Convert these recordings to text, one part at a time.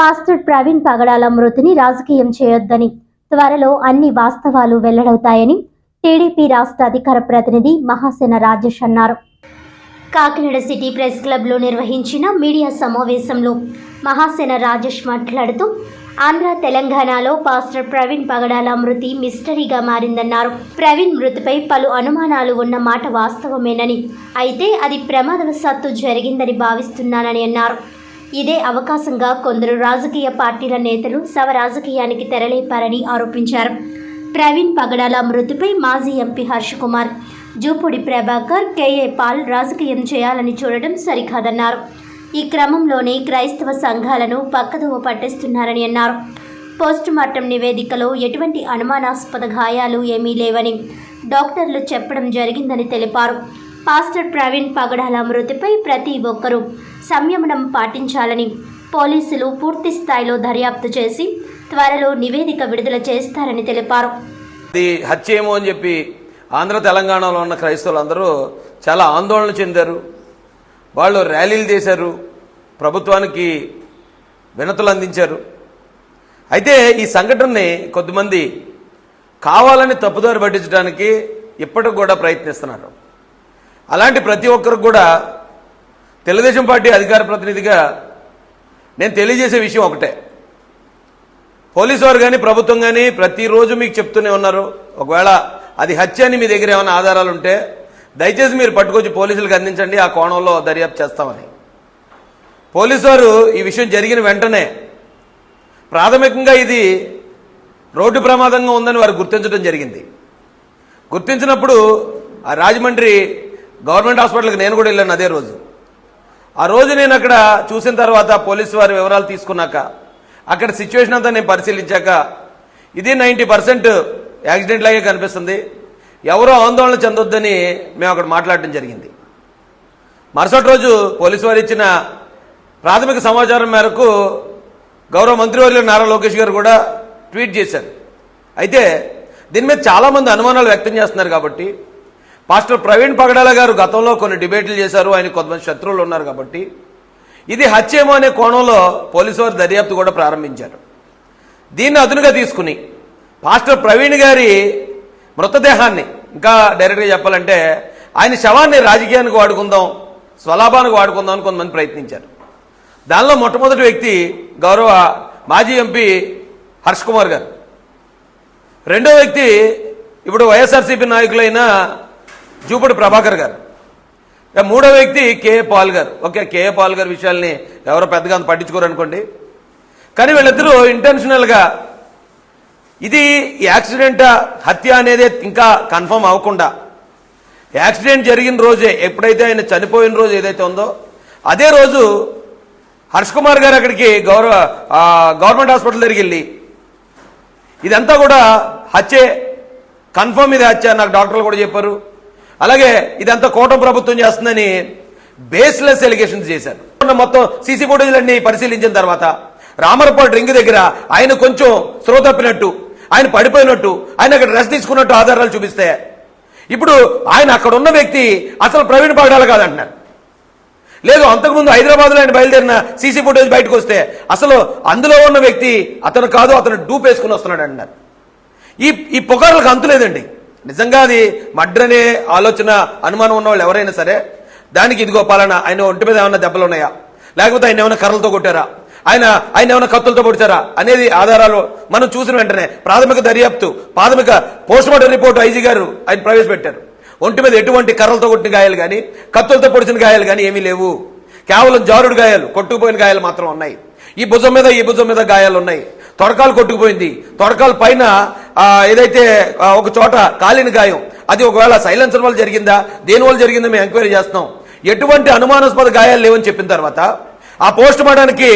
Pastor Praveen పగడాల మృతిని రాజకీయం చేయొద్దని త్వరలో అన్ని వాస్తవాలు వెల్లడవుతాయని టీడీపీ రాష్ట్ర అధికార ప్రతినిధి మహాసేన రాజేష్ అన్నారు. కాకినాడ సిటీ ప్రెస్ క్లబ్లో నిర్వహించిన మీడియా సమావేశంలో మహాసేన రాజేష్ మాట్లాడుతూ ఆంధ్ర తెలంగాణలో పాస్టర్ ప్రవీణ్ పగడాల మృతి మిస్టరీగా మారిందన్నారు. ప్రవీణ్ మృతిపై పలు అనుమానాలు ఉన్న మాట వాస్తవమేనని అయితే అది ప్రమాదవశాత్తు జరిగిందని భావిస్తున్నానని అన్నారు. ఇదే అవకాశంగా కొందరు రాజకీయ పార్టీల నేతలు శవ రాజకీయానికి తెరలేపారని ఆరోపించారు. ప్రవీణ్ పగడాల మృతిపై మాజీ MP Harsha Kumar Jupudi Prabhakar KA Paul రాజకీయం చేయాలని చూడడం సరికాదన్నారు. ఈ క్రమంలోనే క్రైస్తవ సంఘాలను పక్కదోవ పట్టిస్తున్నారని అన్నారు. పోస్టుమార్టం నివేదికలో ఎటువంటి అనుమానాస్పద గాయాలు ఏమీ లేవని డాక్టర్లు చెప్పడం జరిగిందని తెలిపారు. పాస్టర్ ప్రవీణ్ పగడాల మృతిపై ప్రతి ఒక్కరూ సంయమనం పాటించాలని పోలీసులు పూర్తి స్థాయిలో దర్యాప్తు చేసి త్వరలో నివేదిక విడుదల చేస్తారని తెలిపారు. అది హత్య ఏమో అని చెప్పి ఆంధ్ర తెలంగాణలో ఉన్న క్రైస్తవులందరూ చాలా ఆందోళన చెందారు. వాళ్ళు ర్యాలీలు చేశారు. ప్రభుత్వానికి వినతులు అందించారు. అయితే ఈ సంఘటనని కొద్దిమంది కావాలని తప్పుదారి పట్టించడానికి ఇప్పటికి కూడా ప్రయత్నిస్తున్నారు. అలాంటి ప్రతి ఒక్కరికి కూడా తెలుగుదేశం పార్టీ అధికార ప్రతినిధిగా నేను తెలియజేసే విషయం ఒకటే. పోలీసు వారు కానీ ప్రభుత్వం కానీ ప్రతిరోజు మీకు చెప్తూనే ఉన్నారు. ఒకవేళ అది హత్య అని మీ దగ్గర ఏమైనా ఆధారాలు ఉంటే దయచేసి మీరు పట్టుకొచ్చి పోలీసులకు అందించండి ఆ కోణంలో దర్యాప్తు చేస్తామని. పోలీసు వారు ఈ విషయం జరిగిన వెంటనే ప్రాథమికంగా ఇది రోడ్డు ప్రమాదంగా ఉందని వారు గుర్తించడం జరిగింది. గుర్తించినప్పుడు ఆ రాజమండ్రి గవర్నమెంట్ హాస్పిటల్కి నేను కూడా వెళ్ళాను అదే రోజు. ఆ రోజు నేను అక్కడ చూసిన తర్వాత పోలీసు వారి వివరాలు తీసుకున్నాక అక్కడ సిచ్యువేషన్ అంతా నేను పరిశీలించాక ఇది నైంటీ పర్సెంట్ యాక్సిడెంట్ లాగే కనిపిస్తుంది. ఎవరో ఆందోళన చెందొద్దని మేము అక్కడ మాట్లాడడం జరిగింది. మరుసటి రోజు పోలీసు వారు ఇచ్చిన ప్రాథమిక సమాచారం మేరకు గౌరవ మంత్రివర్యులు నారా లోకేష్ గారు కూడా ట్వీట్ చేశారు. అయితే దీని మీద చాలామంది అనుమానాలు వ్యక్తం చేస్తున్నారు కాబట్టి పాస్టర్ ప్రవీణ్ పగడాల గారు గతంలో కొన్ని డిబేట్లు చేశారు. ఆయన కొంతమంది శత్రువులు ఉన్నారు కాబట్టి. ఇది హత్యేమో అనే కోణంలో పోలీసు వారు దర్యాప్తు కూడా ప్రారంభించారు. దీన్ని అదునుగా తీసుకుని పాస్టర్ ప్రవీణ్ గారి మృతదేహాన్ని ఇంకా డైరెక్ట్గా చెప్పాలంటే ఆయన శవాన్ని రాజకీయానికి వాడుకుందాం స్వలాభానికి వాడుకుందాం అని కొంతమంది ప్రయత్నించారు. దానిలో మొట్టమొదటి వ్యక్తి గౌరవ మాజీ ఎంపీ హర్ష్ కుమార్ గారు. రెండో వ్యక్తి ఇప్పుడు వైఎస్ఆర్సీపీ నాయకులైన జూపడి ప్రభాకర్ గారు. మూడో వ్యక్తి కేఏ పాల్ గారు. ఓకే కేఏ పాల్ గారి విషయాల్ని ఎవరో పెద్దగా అంత పట్టించుకోరు అనుకోండి కానీ వీళ్ళిద్దరూ ఇంటెన్షనల్గా ఇది యాక్సిడెంట్ హత్య అనేది ఇంకా కన్ఫర్మ్ అవ్వకుండా యాక్సిడెంట్ జరిగిన రోజే ఎప్పుడైతే ఆయన చనిపోయిన రోజు ఏదైతే ఉందో అదే రోజు హర్ష్ కుమార్ గారు అక్కడికి గౌరవ గవర్నమెంట్ హాస్పిటల్ దగ్గరికి వెళ్ళి ఇదంతా కూడా హత్యే కన్ఫర్మ్ ఇది హత్య నాకు డాక్టర్లు కూడా చెప్పారు. అలాగే ఇదంతా కోట ప్రభుత్వం చేస్తుందని బేస్లెస్ ఎలిగేషన్స్ చేశారు. మొత్తం సీసీ ఫుటేజ్లన్నీ పరిశీలించిన తర్వాత రామరపాడు రింగ్ దగ్గర ఆయన కొంచెం స్రో తప్పినట్టు ఆయన పడిపోయినట్టు ఆయన అక్కడ రెస్ట్ తీసుకున్నట్టు ఆధారాలు చూపిస్తే ఇప్పుడు ఆయన అక్కడ ఉన్న వ్యక్తి అసలు ప్రవీణ్ పాడాలి కాదంటున్నారు. లేదు అంతకుముందు హైదరాబాద్లో ఆయన బయలుదేరిన సీసీ ఫుటేజ్ బయటకు వస్తే అసలు అందులో ఉన్న వ్యక్తి అతను కాదు అతను డూప్ వేసుకుని వస్తున్నాడు అంటున్నారు ఈ ఈ పొగారులకు అంతులేదండి. నిజంగా అది మడ్ర అనే ఆలోచన అనుమానం ఉన్న వాళ్ళు ఎవరైనా సరే దానికి ఇదిగో పాలన ఆయన ఒంటి మీద ఏమైనా దెబ్బలు ఉన్నాయా? లేకపోతే ఆయన ఏమైనా కర్రలతో కొట్టారా? ఆయన ఆయన ఏమైనా కత్తులతో పొడిచారా? అనేది ఆధారాలు మనం చూసిన వెంటనే ప్రాథమిక దర్యాప్తు ప్రాథమిక పోస్టుమార్టం రిపోర్ట్ ఐజీ గారు ఆయన ప్రవేశపెట్టారు. ఒంటి మీద ఎటువంటి కర్రలతో కొట్టిన గాయాలు కానీ కత్తులతో పొడిచిన గాయాలు కానీ ఏమీ లేవు. కేవలం జారుడు గాయాలు కొట్టుకుపోయిన గాయాలు మాత్రం ఉన్నాయి. ఈ భుజం మీద ఈ భుజం మీద గాయాలు ఉన్నాయి. తొడకాలు కొట్టుకుపోయింది. తొడకాల పైన ఏదైతే ఒక చోట కాలిన గాయం అది ఒకవేళ సైలెన్సర్ వల్ల జరిగిందా? దేని వల్ల జరిగిందో మేము ఎంక్వైరీ చేస్తున్నాం. ఎటువంటి అనుమానాస్పద గాయాలు లేవని చెప్పిన తర్వాత ఆ పోస్ట్ మార్టానికి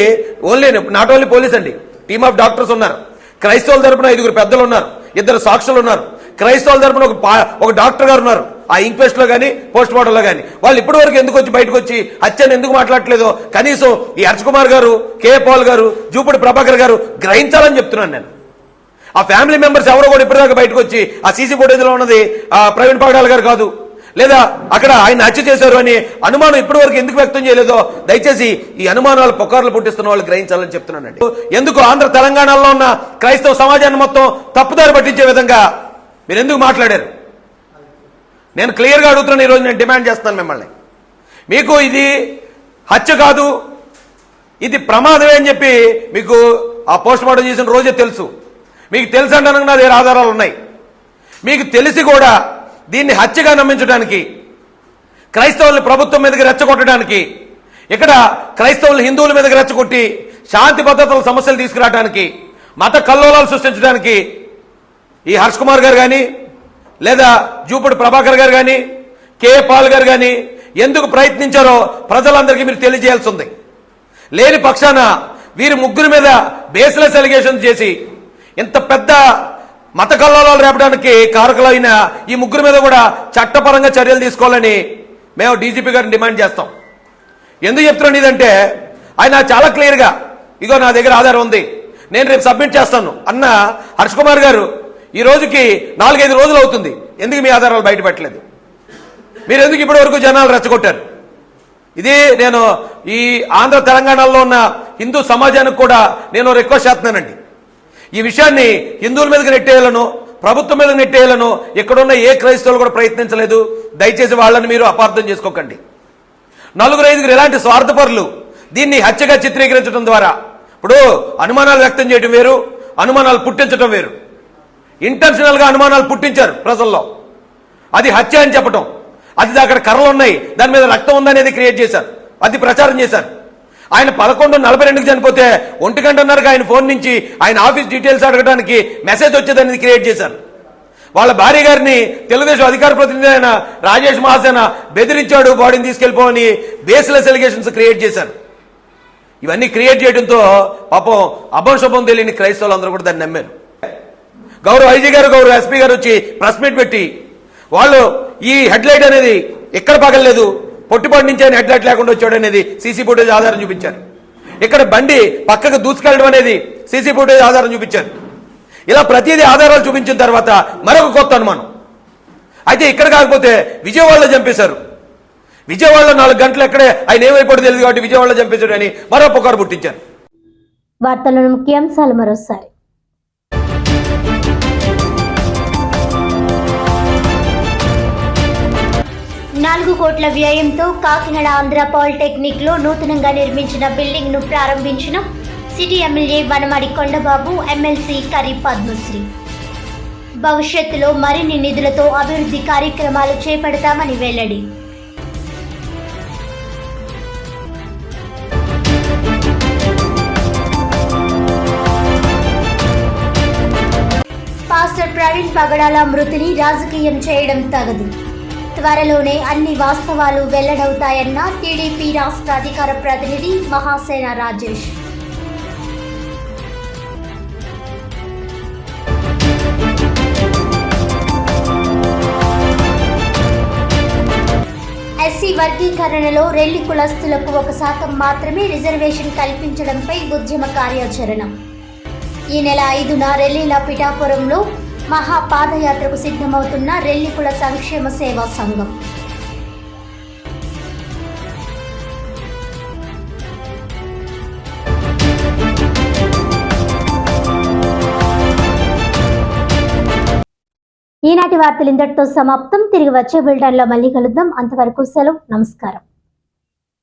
ఓన్లీ నాట్ ఓన్లీ పోలీస్ అండి టీమ్ ఆఫ్ డాక్టర్స్ ఉన్నారు. క్రైస్తవుల తరపున ఐదుగురు పెద్దలు ఉన్నారు ఇద్దరు సాక్షులు ఉన్నారు. క్రైస్తవుల తరపున ఒక ఒక డాక్టర్ గారు ఉన్నారు. ఆ ఇంక్వెస్ట్లో కానీ పోస్ట్ మార్టం లో కానీ వాళ్ళు ఇప్పటి వరకు ఎందుకు వచ్చి బయటకు వచ్చి హత్యను ఎందుకు మాట్లాడలేదో కనీసం ఈ హర్ష్ కుమార్ గారు కే. పాల్ గారు జూపడి ప్రభాకర్ గారు గ్రహించాలని చెప్తున్నాను నేను. ఆ ఫ్యామిలీ మెంబర్స్ ఎవరో కూడా ఇప్పటిదాకా బయటకు వచ్చి ఆ సీసీ ఫుటేజ్లో ఉన్నది ఆ ప్రవీణ్ పగడాల్ గారు కాదు. లేదా అక్కడ ఆయన హత్య చేశారు అని అనుమానం ఇప్పటి వరకు ఎందుకు వ్యక్తం చేయలేదో దయచేసి ఈ అనుమానాలు పొకార్లు పుట్టిస్తున్న వాళ్ళు గ్రహించాలని చెప్తున్నానండి. ఎందుకు ఆంధ్ర తెలంగాణలో ఉన్న క్రైస్తవ సమాజాన్ని మొత్తం తప్పుదారి పట్టించే విధంగా మీరు ఎందుకు మాట్లాడారు? నేను క్లియర్గా అడుగుతున్నాను ఈరోజు నేను డిమాండ్ చేస్తాను మిమ్మల్ని. మీకు ఇది హత్య కాదు ఇది ప్రమాదమే అని చెప్పి మీకు ఆ పోస్ట్ మార్టం చేసిన రోజే తెలుసు. మీకు తెలుసు అంటే నా దగ్గర ఆధారాలు ఉన్నాయి. మీకు తెలిసి కూడా దీన్ని హత్యగా నమ్మించడానికి క్రైస్తవుల్ని ప్రభుత్వం మీదకి రెచ్చగొట్టడానికి ఇక్కడ క్రైస్తవులు హిందువుల మీదకి రెచ్చగొట్టి శాంతి భద్రతల సమస్యలు తీసుకురావడానికి మత కల్లోలాలు సృష్టించడానికి ఈ హర్ష్ కుమార్ గారు కానీ లేదా జూపుడు ప్రభాకర్ గారు కానీ కే పాల్ గారు కానీ ఎందుకు ప్రయత్నించారో ప్రజలందరికీ మీరు తెలియజేయాల్సి ఉంది లేని పక్షాన వీరి ముగ్గురు మీద బేస్లెస్ ఎలిగేషన్ చేసి ఇంత పెద్ద మత కల్లోలాలు రేపడానికి కారకులైన ఈ ముగ్గురు మీద కూడా చట్టపరంగా చర్యలు తీసుకోవాలని మేము డీజీపీ గారిని డిమాండ్ చేస్తాం. ఎందుకు చెప్తున్నాను ఇదంటే ఆయన చాలా క్లియర్గా ఇగో నా దగ్గర ఆధారం ఉంది నేను రేపు సబ్మిట్ చేస్తాను అన్న హర్ష్ కుమార్ గారు ఈ రోజుకి నాలుగైదు రోజులు అవుతుంది. ఎందుకు మీ ఆధారాలు బయటపెట్టలేదు? మీరు ఎందుకు ఇప్పటి వరకు జనాలు రెచ్చగొట్టారు? ఇది నేను ఈ ఆంధ్ర తెలంగాణలో ఉన్న హిందూ సమాజానికి కూడా నేను రిక్వెస్ట్ చేస్తున్నానండి. ఈ విషయాన్ని హిందువుల మీదకి నెట్టేయాలను ప్రభుత్వం మీద నెట్టేయాలను ఇక్కడున్న ఏ క్రైస్తవులు కూడా ప్రయత్నించలేదు. దయచేసి వాళ్ళని మీరు అపార్థం చేసుకోకండి. నలుగురు ఐదుగురు ఎలాంటి స్వార్థపరులు దీన్ని హత్యగా చిత్రీకరించడం ద్వారా ఇప్పుడు అనుమానాలు వ్యక్తం చేయడం వేరు అనుమానాలు పుట్టించడం వేరు. ఇంటెన్షనల్గా అనుమానాలు పుట్టించారు ప్రజల్లో. అది హత్య అని చెప్పటం. అది అక్కడ కర్రలు ఉన్నాయి దాని మీద రక్తం ఉందనేది క్రియేట్ చేశారు. అది ప్రచారం చేశారు. ఆయన పదకొండు నలభై రెండుకి చనిపోతే ఒంటి గంటన్నరకు ఆయన ఫోన్ నుంచి ఆయన ఆఫీస్ డీటెయిల్స్ అడగడానికి మెసేజ్ వచ్చేదనేది క్రియేట్ చేశారు. వాళ్ళ భార్య గారిని తెలుగుదేశం అధికార ప్రతినిధి అయిన రాజేష్ మహాసేన బెదిరించాడు బాడీని తీసుకెళ్ళిపోని బేస్లెస్ ఎలిగేషన్స్ క్రియేట్ చేశారు. ఇవన్నీ క్రియేట్ చేయడంతో పాపం అభం శుభం తెలియని క్రైస్తవులు అందరూ కూడా దాన్ని నమ్మారు. గౌరవ ఐజీ గారు గౌరవ ఎస్పీ గారు వచ్చి ప్రెస్ మీట్ పెట్టి వాళ్ళు ఈ హెడ్లైట్ అనేది ఎక్కడ పగలలేదు పొట్టిపాటి నుంచి ఆయన హెడ్లైట్ లేకుండా వచ్చాడు అనేది సీసీ ఫుటేజ్ ఆధారం చూపించారు. ఇక్కడ బండి పక్కకు దూసుకెళ్ళడం అనేది సీసీ ఫుటేజ్ ఆధారం చూపించారు. ఇలా ప్రతిదీ ఆధారాలు చూపించిన తర్వాత మరొక కొత్త అనుమానం. అయితే ఇక్కడ కాకపోతే విజయవాడలో చంపేశారు. విజయవాడలో నాలుగు గంటలు ఎక్కడే ఆయన ఏమైపోయి తెలియదు కాబట్టి విజయవాడలో చంపేశాడు అని మరో పుకారు పుట్టించారు. వార్తలను ముఖ్యాంశాలు మరోసారి. నాలుగు కోట్ల వ్యయంతో కాకినాడ ఆంధ్ర పాలిటెక్నిక్లో నూతనంగా నిర్మించిన బిల్డింగ్ను ప్రారంభించిన city MLA Vanamadi Kondababu MLC Kari Padmashri. భవిష్యత్తులో మరిన్ని నిధులతో అభివృద్ధి కార్యక్రమాలు చేపడతామని వెల్లడి. పాస్టర్ ప్రవీణ్ పగడాల మృతిని రాజకీయం చేయడం తగదు. త్వరలోనే అన్ని వాస్తవాలు వెల్లడవుతాయన్న టీడీపీ రాష్ట్ర అధికార ప్రతినిధి మహాసేన రాజేష్. ఎస్సీ వర్గీకరణలో రెల్లి కులస్తులకు ఒక శాతం మాత్రమే రిజర్వేషన్ కల్పించడంపై ఉద్యమ కార్యాచరణ. ఈ నెల ఐదున రెల్లిల పిఠాపురంలో మహా పాదయాత్రకు సిద్ధమవుతున్న రెల్లికుల సంక్షేమ సేవా సంఘం. ఈనాటి వార్తలు ఇంతటితో సమాప్తం. తిరిగి వచ్చే బులెటిన్లో మళ్ళీ కలుద్దాం. అంతవరకు సెలవు. నమస్కారం.